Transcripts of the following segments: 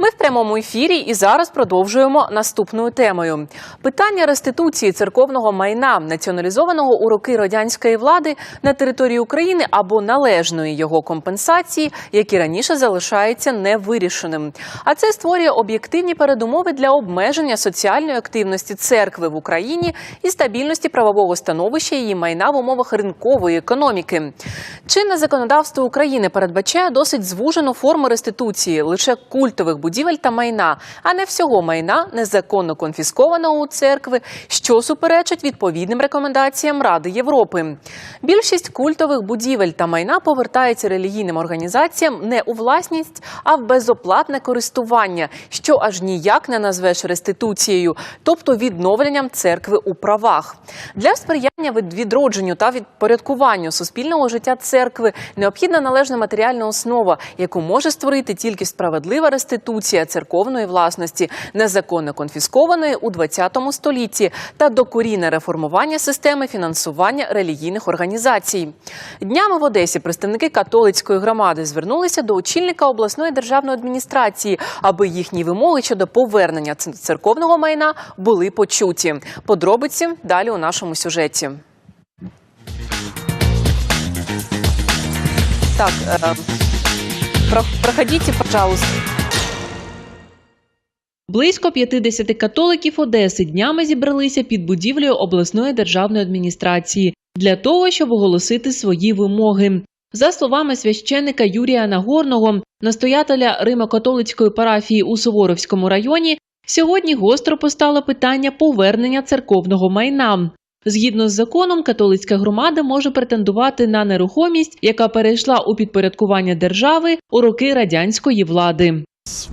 Ми в прямому ефірі і зараз продовжуємо наступною темою: питання реституції церковного майна, націоналізованого у роки радянської влади на території України або належної його компенсації, які раніше залишається невирішеним. А це створює об'єктивні передумови для обмеження соціальної активності церкви в Україні і стабільності правового становища її майна в умовах ринкової економіки. Чинне законодавство України передбачає досить звужену форму реституції лише культових будівель та майна, а не всього майна незаконно конфіскованого у церкви, що суперечить відповідним рекомендаціям Ради Європи. Більшість культових будівель та майна повертається релігійним організаціям не у власність, а в безоплатне користування, що аж ніяк не назвеш реституцією, тобто відновленням церкви у правах. Для сприяння від- відродженню та відпорядкуванню суспільного життя церкви необхідна належна матеріальна основа, яку може створити тільки справедлива реституція церковної власності, незаконно конфіскованої у ХХ столітті, та докорінне реформування системи фінансування релігійних організацій. Днями в Одесі представники католицької громади звернулися до очільника обласної державної адміністрації, аби їхні вимоги щодо повернення церковного майна були почуті. Подробиці далі у нашому сюжеті. Так, э, проходите, пожалуйста. Близько 50 католиків Одеси днями зібралися під будівлею обласної державної адміністрації для того, щоб оголосити свої вимоги. За словами священника Юрія Нагорного, настоятеля Римо-католицької парафії у Суворовському районі, сьогодні гостро постало питання повернення церковного майна. Згідно з законом, католицька громада може претендувати на нерухомість, яка перейшла у підпорядкування держави у роки радянської влади.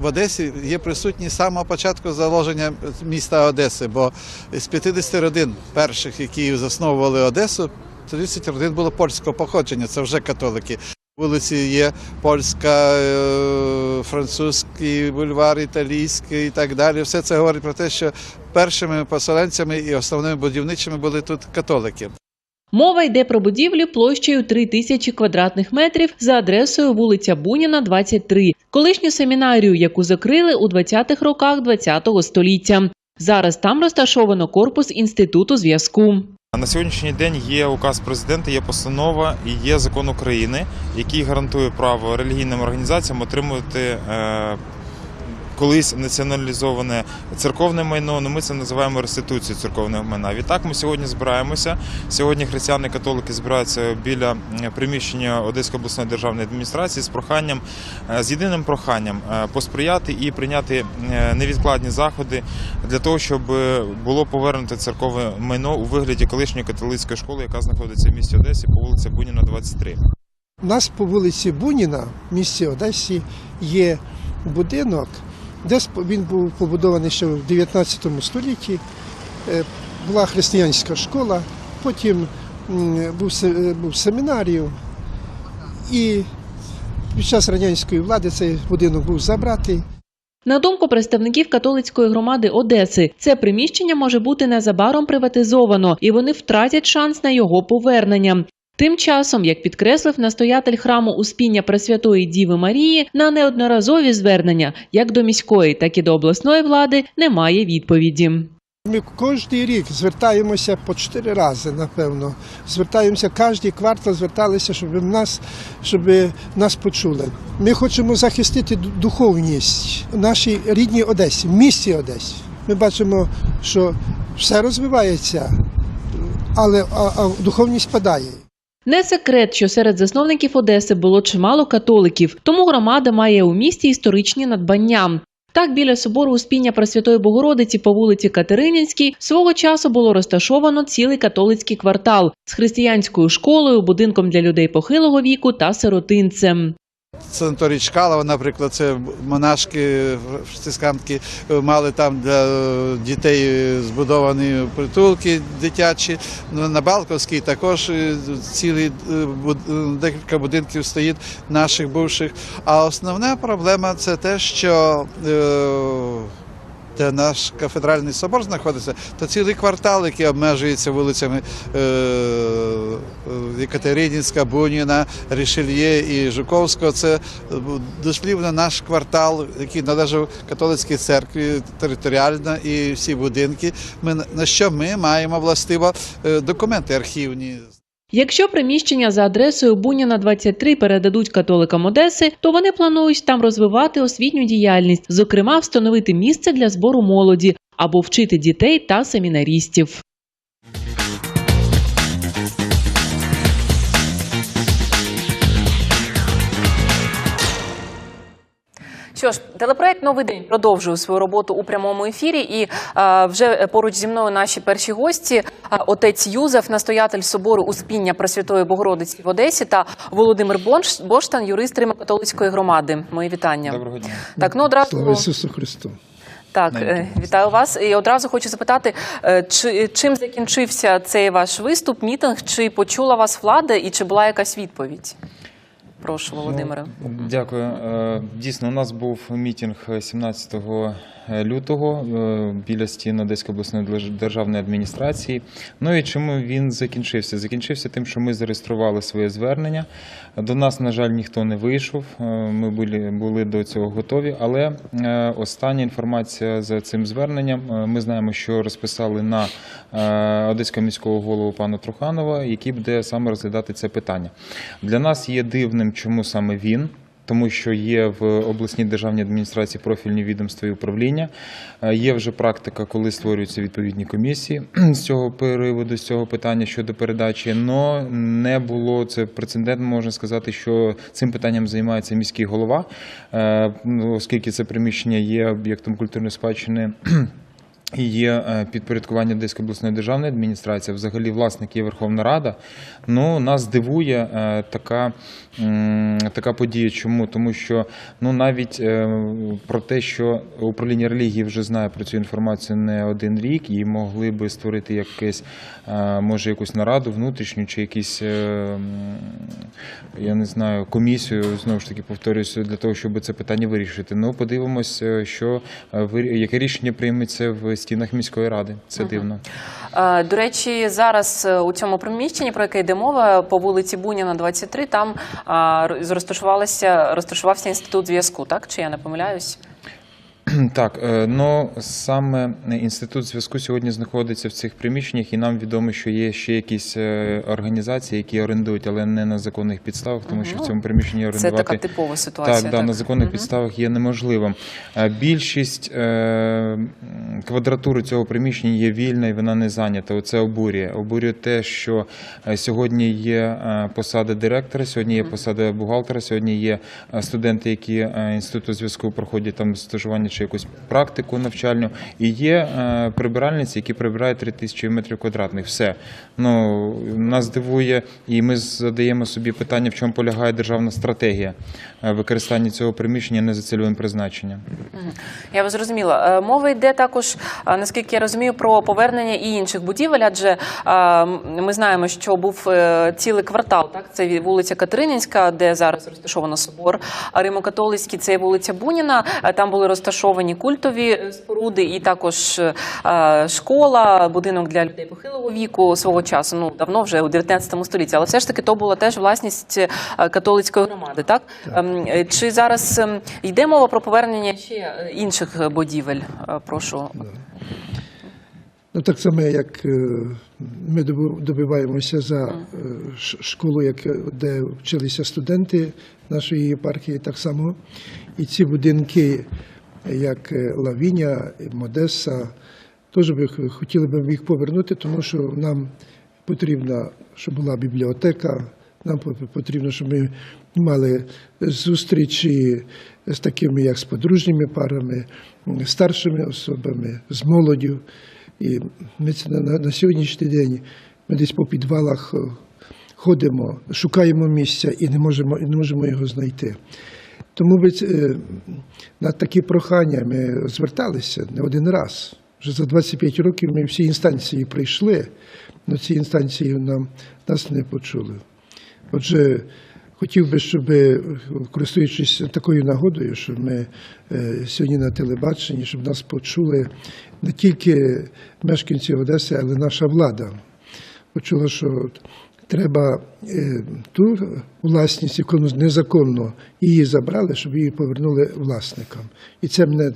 В Одесі є присутні з самого початку заложення міста Одеси, бо з 50 родин перших, які засновували Одесу, 30 родин було польського походження, це вже католики. Вулиці є польська, е, французький бульвар, італійський і так далі. Все це говорить про те, що першими поселенцями і основними будівничими були тут католики. Мова йде про будівлю площею 3 тисячі квадратних метрів за адресою вулиця Буніна, 23, колишню семінарію, яку закрили у 20-х роках 20-го століття. Зараз там розташовано корпус інституту зв'язку. На сьогоднішній день є указ президента, є постанова і є закон України, який гарантує право релігійним організаціям отримувати е, колись націоналізоване церковне майно. Ну ми це називаємо реституцією церковного майна. Відтак ми сьогодні збираємося. Сьогодні християни-католики збираються біля приміщення Одеської обласної державної адміністрації з проханням, е, з єдиним проханням е, посприяти і прийняти е, невідкладні заходи для того, щоб було повернуто церкове майно у вигляді колишньої католицької школи, яка знаходиться в місті Одесі по вулиці Буніна, 23. У нас по вулиці Буніна в місті Одесі є будинок, де сп- він був побудований ще в 19 столітті. Е, Була християнська школа, потім був, е, семінарію. І під час радянської влади цей будинок був забратий. На думку представників католицької громади Одеси, це приміщення може бути незабаром приватизовано, і вони втратять шанс на його повернення. Тим часом, як підкреслив настоятель храму Успіння Пресвятої Діви Марії, на неодноразові звернення як до міської, так і до обласної влади немає відповіді. Ми кожен рік звертаємося по чотири рази, напевно. Звертаємося кожен квартал, зверталися, щоб нас, щоб нас почули. Ми хочемо захистити духовність в нашій рідній Одесі, в місті Одесі. Ми бачимо, що все розвивається, але а, а духовність падає. Не секрет, що серед засновників Одеси було чимало католиків, тому громада має у місті історичні надбання. Так, біля собору Успіння Пресвятої Богородиці по вулиці Катерининській свого часу було розташовано цілий католицький квартал з християнською школою, будинком для людей похилого віку та сиротинцем. Санаторій Чкалова, наприклад, це монашки, францисканки мали там для дітей збудовані притулки дитячі. Ну, На Балковській також е, цілі е, е, декілька будинків стоїть наших бувших. А основна проблема це те, що е, де наш кафедральний собор знаходиться, то цілий квартал, який обмежується вулицями е, е, Буніна, Рішельє і Жуковського, це е, дослівно наш квартал, який належав католицькій церкві територіально і всі будинки. Ми на що ми маємо властиво е, документи архівні. Якщо приміщення за адресою Буніна 23 передадуть католикам Одеси, то вони планують там розвивати освітню діяльність, зокрема встановити місце для збору молоді або вчити дітей та семінарістів. Що ж, телепроект Новий день продовжує свою роботу у прямому ефірі. І е, вже поруч зі мною наші перші гості: е, отець Юзеф, настоятель собору Успіння Пресвятої Богородиці в Одесі, та Володимир Бонш, Боштан, юрист Римо-католицької громади. Мої вітання. Доброго дня. Так, ну одразу Слава Ісусу Христу! так, е, вітаю вас. І одразу хочу запитати, чи чим закінчився цей ваш виступ, мітинг? Чи почула вас влада, і чи була якась відповідь? Прошу, Володимире. Ну, дякую. Е, Дійсно, у нас був мітинг 17 лютого е, біля стін Одеської обласної державної адміністрації. Ну і чому він закінчився? Закінчився тим, що ми зареєстрували своє звернення. До нас, на жаль, ніхто не вийшов. Е, Ми були, були до цього готові. Але е, остання інформація за цим зверненням. Ми знаємо, що розписали на Одеського міського голову пана Труханова, який буде саме розглядати це питання. Для нас є дивним, чому саме він. Тому що є в обласній державній адміністрації профільні відомства і управління. Е, Є вже практика, коли створюються відповідні комісії з цього приводу, з цього питання щодо передачі. Но не було це прецедент, можна сказати, що цим питанням займається міський голова, е, ну, оскільки це приміщення є об'єктом культурної спадщини. Є е, підпорядкування Одеської обласної державної адміністрації, взагалі власник є Верховна Рада. Ну, нас дивує е, така, така подія. Чому? Тому що ну, навіть е, про те, що управління релігії вже знає про цю інформацію не один рік, і могли би створити якесь, може, якусь нараду внутрішню чи якісь, я не знаю, комісію, знову ж таки повторююся, для того, щоб це питання вирішити. Ну, подивимось, що яке рішення прийметься в стінах міської ради. Це дивно. Е, До речі, зараз е, у цьому приміщенні, про яке йде мова, по вулиці Буніна, 23, там а, розташувався інститут зв'язку, так? Чи я не помиляюсь? Так, ну саме інститут зв'язку сьогодні знаходиться в цих приміщеннях, і нам відомо, що є ще якісь е, організації, які орендують, але не на законних підставах, тому що в цьому приміщенні Це така типова ситуація. Так, да, на законних підставах є неможливим. Більшість квадратури цього приміщення є вільна і вона не зайнята. Оце обурює. Обурює те, що е, сьогодні є е, посада директора, сьогодні є посада бухгалтера, сьогодні є е, студенти, які інституту зв'язку проходять там стажування чи якусь практику навчальну, і є прибиральниці, які прибирають 3 тисячі метрів квадратних. Все. Ну, нас дивує, і ми задаємо собі питання, в чому полягає державна стратегія використання цього приміщення не за цільовим призначенням. Я вас зрозуміла. Мова йде також, наскільки я розумію, про повернення і інших будівель, адже ми знаємо, що був е, цілий квартал, так це вулиця Катерининська, де зараз розташовано собор. Римо-католицький це вулиця Буніна. Там були розташовані культові е, споруди, і також е, школа, будинок для людей похилого віку свого часу. Ну давно вже у 19 столітті, але все ж таки то була теж власність католицької громади. Так Ем, е, чи зараз ем, йде мова про повернення ще інших будівель? Прошу. Ну, так само, як е, ми добиваємося за е, школу, де вчилися студенти нашої єпархії, так само. І ці будинки, як е, Лавіня, Модеса, теж хотіли б їх повернути, тому що нам потрібно, щоб була бібліотека, нам по- потрібно, щоб ми мали зустрічі з такими, як з подружніми парами, старшими особами, з молоддю. І ми це на, на, сьогоднішній день ми десь по підвалах е, ходимо, шукаємо місця і не можемо, не можемо його знайти. Тому ви, е, на такі прохання ми зверталися не один раз. Вже за 25 років ми всі інстанції прийшли, але ці інстанції нам, нас не почули. Отже, Хотів би, щоб, користуючись такою нагодою, щоб ми е, сьогодні на телебаченні, щоб нас почули не тільки мешканці Одеси, але наша влада. Почула, що треба е, ту власність, яку незаконно її забрали, щоб її повернули власникам. І це мене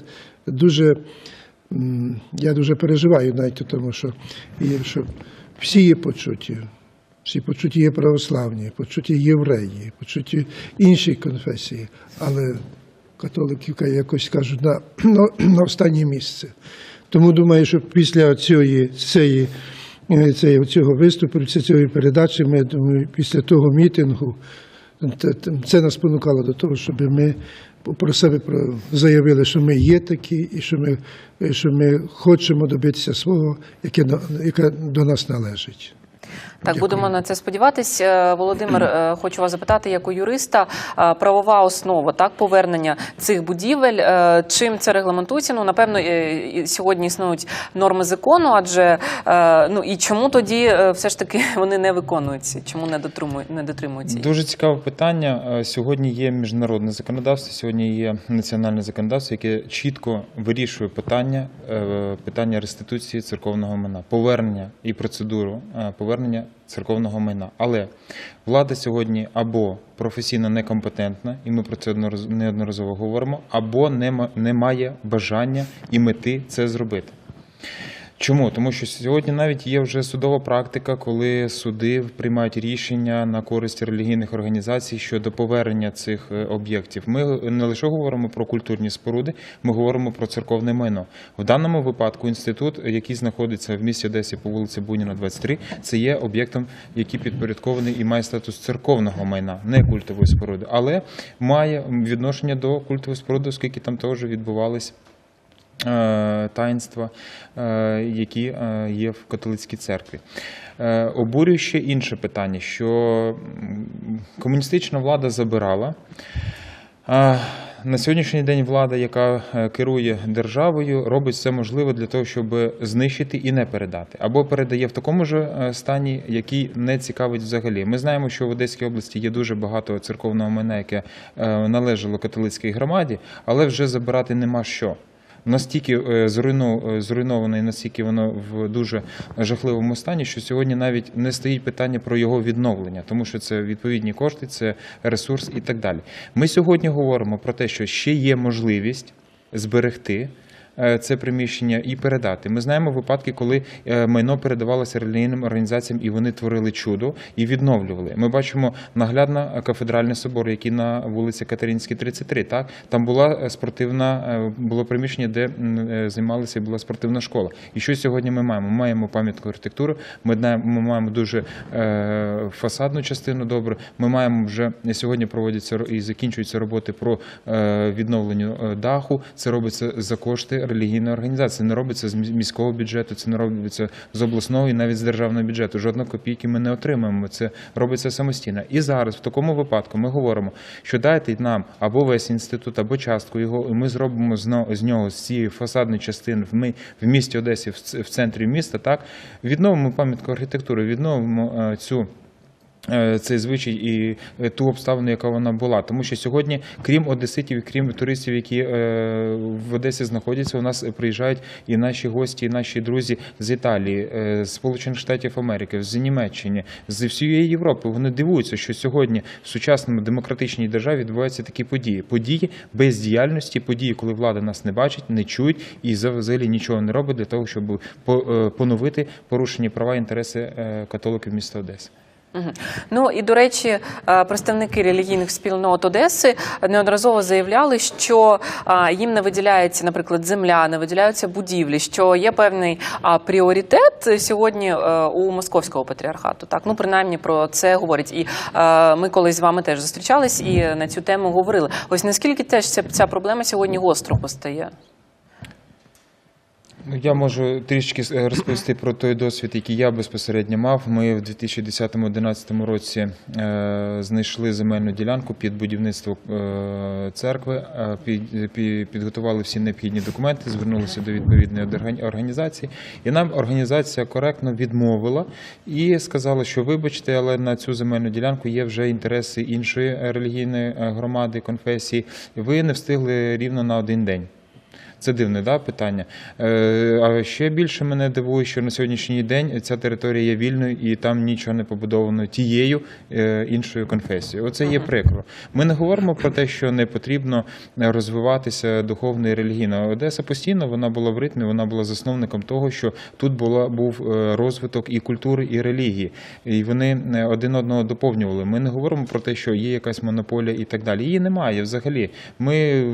дуже, я дуже переживаю навіть тому, що, що всі є почуті. Всі почуті є православні, почуті євреї, почуті інші конфесії, але католиків якось кажуть на, на, на останнє місце. Тому думаю, що після цієї, цієї, е, цієї, цього виступу, після цієї передачі, ми думаю, після того мітингу, це нас спонукало до того, щоб ми про себе заявили, що ми є такі, і що ми, що ми хочемо добитися свого, яке, яке до нас належить. Так, будемо на це сподіватись. Е, Володимир, е, хочу вас запитати, як у юриста, е, правова основа так повернення цих будівель. Чим це регламентується? Ну напевно, сьогодні існують норми закону, адже ну і чому тоді все ж таки вони не виконуються? Чому не дотримують не дотримуються? Дуже цікаве питання. Сьогодні є міжнародне законодавство, сьогодні є національне законодавство, яке чітко вирішує питання, питання реституції церковного майна, повернення і процедуру повернення церковного майна. Але влада сьогодні або професійно некомпетентна, і ми про це неодноразово говоримо, або не, має бажання і мети це зробити. Чому? Тому що сьогодні навіть є вже судова практика, коли суди приймають рішення на користь релігійних організацій щодо повернення цих е, об'єктів. Ми не лише говоримо про культурні споруди, ми говоримо про церковне майно. В даному випадку інститут, який знаходиться в місті Одесі по вулиці Буніна, 23, це є об'єктом, який підпорядкований і має статус церковного майна, не культової споруди, але має відношення до культової споруди, оскільки там теж відбувалися е, таїнства, е, які е, є в католицькій церкві. Е, Обурює ще інше питання, що комуністична влада забирала. На сьогоднішній день влада, яка е, керує державою, робить все можливе для того, щоб знищити і не передати, або передає в такому ж е, стані, який не цікавить взагалі. Ми знаємо, що в Одеській області є дуже багато церковного майна, яке е, належало католицькій громаді, але вже забирати нема що. Настільки е, е, зруйновано і настільки воно в дуже жахливому стані, що сьогодні навіть не стоїть питання про його відновлення, тому що це відповідні кошти, це ресурс і так далі. Ми сьогодні говоримо про те, що ще є можливість зберегти. Е, Це приміщення і передати. Ми знаємо випадки, коли е, майно передавалося релігійним організаціям, і вони творили чудо і відновлювали. Ми бачимо наглядно кафедральний собор, який на вулиці Катеринській, 33. Так там була е, спортивна, е, було приміщення, де е, займалася була спортивна школа. І що сьогодні ми маємо? Ми маємо пам'ятку архітектури. Ми ми маємо дуже е, фасадну частину. Добре. Ми маємо вже сьогодні проводяться ро- і закінчуються роботи про е, відновлення е, даху. Це робиться за кошти релігійної організації. Це не робиться з міського бюджету, це не робиться з обласного і навіть з державного бюджету. Жодної копійки ми не отримаємо. Це робиться самостійно. І зараз в такому випадку ми говоримо, що дайте нам або весь інститут, або частку його, і ми зробимо з нього з цієї фасадної частини в в місті Одесі, в центрі міста. Так відновимо пам'ятку архітектури, відновимо е, цю. Е, Цей звичай і е, ту обставину, яка вона була, тому що сьогодні, крім одеситів, крім туристів, які е, в Одесі знаходяться, у нас приїжджають і наші гості, і наші друзі з Італії, з Сполучених Штатів Америки, з Німеччини, з всієї Європи. Вони дивуються, що сьогодні в сучасному демократичній державі відбуваються такі події. Події бездіяльності, події, коли влада нас не бачить, не чують і взагалі нічого не робить для того, щоб по- поновити порушені права і інтереси католиків міста Одеси. Ну і до речі, е, представники релігійних спільнот Одеси неодноразово заявляли, що їм не виділяється, наприклад, земля, не виділяються будівлі, що є певний пріоритет сьогодні е, у московського патріархату. Так, ну принаймні про це говорять. І е, ми колись з вами теж зустрічались і на цю тему говорили. Ось наскільки теж ця, ця проблема сьогодні гостро постає? Ну, я можу трішки е, розповісти про той досвід, який я безпосередньо мав. Ми в 2010-2011 році е, знайшли земельну ділянку під будівництво е, церкви, під, підготували всі необхідні документи, звернулися до відповідної органі- організації, і нам організація коректно відмовила і сказала, що вибачте, але на цю земельну ділянку є вже інтереси іншої релігійної громади, конфесії. Ви не встигли рівно на один день. Це дивне да, питання. Е, а ще більше мене дивує, що на сьогоднішній день ця територія є вільною і там нічого не побудовано тією е, іншою конфесією. Оце є прикро. Ми не говоримо про те, що не потрібно розвиватися духовно і релігійно. Одеса постійно вона була в ритмі, вона була засновником того, що тут була був е, розвиток і культури, і релігії. І вони е, один одного доповнювали. Ми не говоримо про те, що є якась монополія і так далі. Її немає взагалі. Ми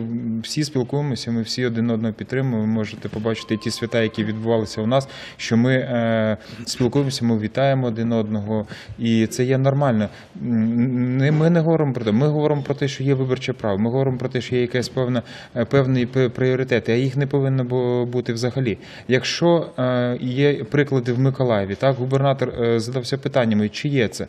всі спілкуємося, ми всі один одного підтримуємо. Ви можете побачити ті свята, які відбувалися у нас, що ми е, спілкуємося, ми вітаємо один одного, і це є нормально. Ми не говоримо про те. Ми говоримо про те, що є виборче право. Ми говоримо про те, що є якась певна е, певний п- пріоритети, а їх не повинно бути взагалі. Якщо е, є приклади в Миколаєві, так губернатор задався питаннями, чи є це.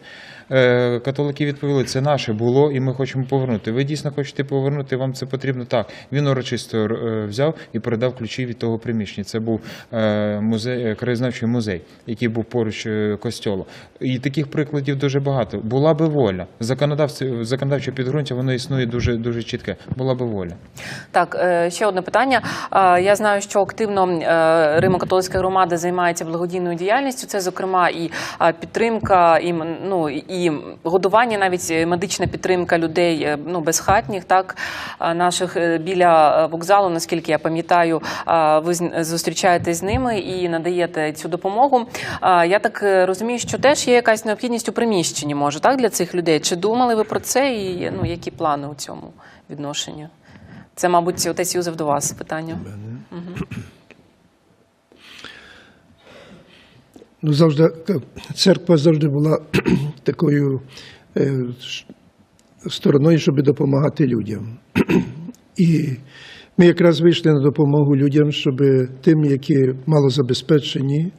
Е, Католики відповіли, це наше було, і ми хочемо повернути. Ви дійсно хочете повернути, вам це потрібно так. Він урочисто взяв і передав ключі від того приміщення. Це був е, музей, е, краєзнавчий музей, який був поруч е, костьолу. І таких прикладів дуже багато. Була би воля. Законодавці, законодавче підґрунтя воно існує дуже дуже чітке. Була би воля. Так, ще одне питання. Я знаю, що активно Римо-католицька громада займається благодійною діяльністю. Це, зокрема, і підтримка, і ну і годування, навіть медична підтримка людей ну безхатніх, так наших біля вокзалу. Наскільки я пам'ятаю, ви зустрічаєтесь з ними і надаєте цю допомогу. Я так е, розумію, що теж є якась необхідність у приміщенні, може так для цих людей. Чи думали ви про це? І ну які плани у цьому відношенні? Це, мабуть, отець Юзеф до вас питання. Ну, завжди церква завжди була такою е, стороною, щоб допомагати людям. І ми якраз вийшли на допомогу людям, щоб тим, які малозабезпечені,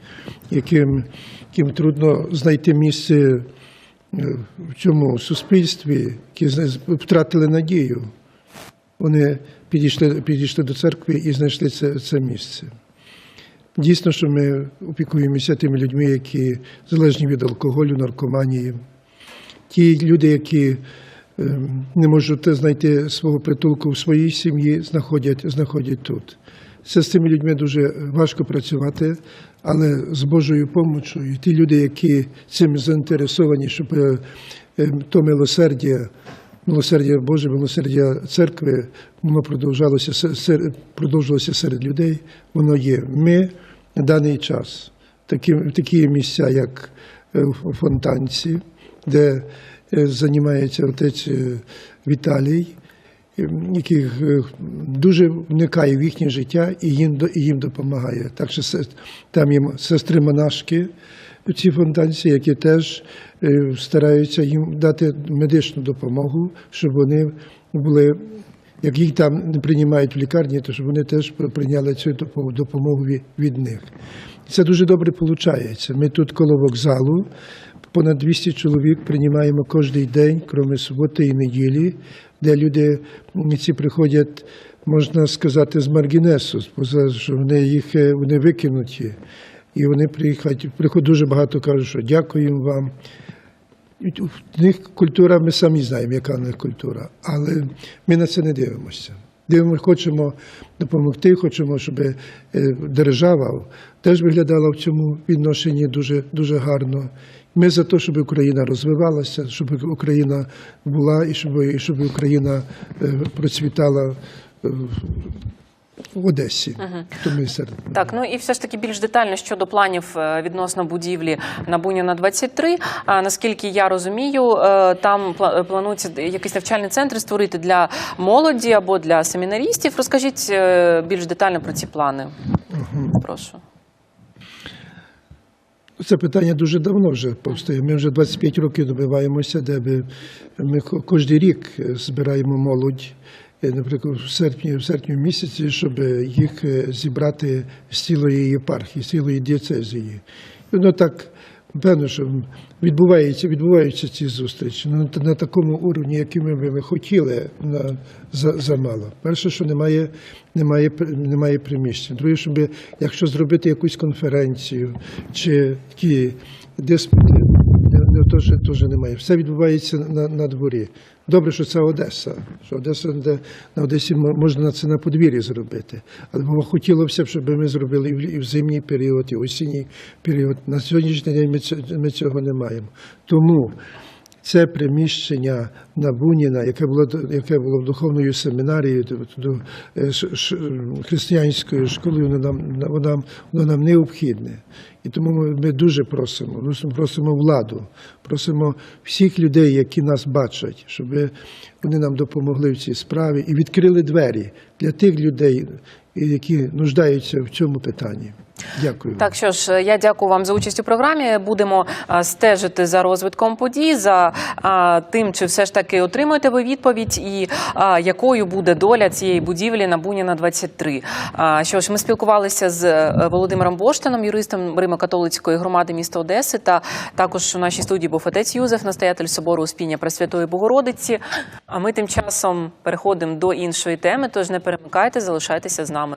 яким, яким трудно знайти місце е, в цьому суспільстві, які втратили надію, вони підійшли, підійшли до церкви і знайшли це, це місце. Дійсно, що ми опікуємося тими людьми, які залежні від алкоголю, наркоманії. Ті люди, які не можуть знайти свого притулку в своїй сім'ї, знаходять, знаходять тут. Це з цими людьми дуже важко працювати, але з Божою допомогою. Ті люди, які цим заінтересовані, щоб е, ем, то милосердя, милосердя Боже, милосердя церкви, воно продовжалося, продовжувалося серед людей, воно є. Ми на даний час такі, такі місця, як е, в Фонтанці, де е, займається отець е, Віталій, е, який е, дуже вникає в їхнє життя і їм, і їм допомагає. Так що там є сестри монашки у цій фонтанці, які теж е, стараються їм дати медичну допомогу, щоб вони були. Як їх там не приймають в лікарні, то щоб вони теж прийняли цю допомогу від них. Це дуже добре виходить. Ми тут коло вокзалу, понад 200 чоловік приймаємо кожен день, крім суботи і неділі, де люди ці приходять, можна сказати, з маргінесу, що вони їх е, вони викинуті. І вони приїхають, приходять дуже багато кажуть, що дякуємо вам. В них культура, ми самі знаємо, яка в них культура, але ми на це не дивимося. Дивимося, хочемо допомогти, хочемо, щоб е, держава теж виглядала в цьому відношенні дуже, дуже гарно. Ми за те, щоб Україна розвивалася, щоб Україна була і щоб, і щоб Україна е, процвітала е, в Одесі. То ми серед Так, ну і все ж таки більш детально щодо планів е, відносно будівлі на Буніна 23. А, наскільки я розумію, там пла- планується якийсь навчальний центр створити для молоді або для семінарістів. Розкажіть більш детально про ці плани. Прошу. Це питання дуже давно вже повстає. Ми вже 25 років добиваємося, де ми, ми ко- кожен рік збираємо молодь е, наприклад, в серпні, в серпні місяці, щоб їх е, зібрати з цілої єпархії, з цілої дієцезії. Воно так, певно, що відбувається, відбуваються ці зустрічі. Ну, на такому уровні, яким ми би хотіли, на, за, замало. Перше, що немає, немає, немає приміщень. Друге, щоб якщо зробити якусь конференцію чи такі диспути, теж, теж немає. Все відбувається на, на дворі. Добре, що це Одеса. Що Одеса, де на Одесі можна це на подвір'ї зробити. Але хотілося б, щоб ми зробили і в, зимній період, і в осінній період. На сьогоднішній день ми, цього- ми цього не маємо. Тому це приміщення на Буніна, яке було яке було духовною семінарією, до, е, ш- ш- християнською школою, воно нам воно нам воно нам необхідне. І тому ми, дуже просимо, просимо владу, просимо всіх людей, які нас бачать, щоб вони нам допомогли в цій справі і відкрили двері для тих людей, які нуждаються в цьому питанні. Дякую. Так що ж, я дякую вам за участь у програмі. Будемо стежити за розвитком подій, за тим, чи все ж таки отримуєте ви відповідь, і якою буде доля цієї будівлі на Буніна 23. А, що ж, ми спілкувалися з е, Володимиром Боштаном, юристом Римо-католицької громади міста Одеси. Та також у нашій студії був отець Юзеф, настоятель собору Успіння Пресвятої Богородиці. А ми тим часом переходимо до іншої теми. Тож не перемикайте, залишайтеся з нами.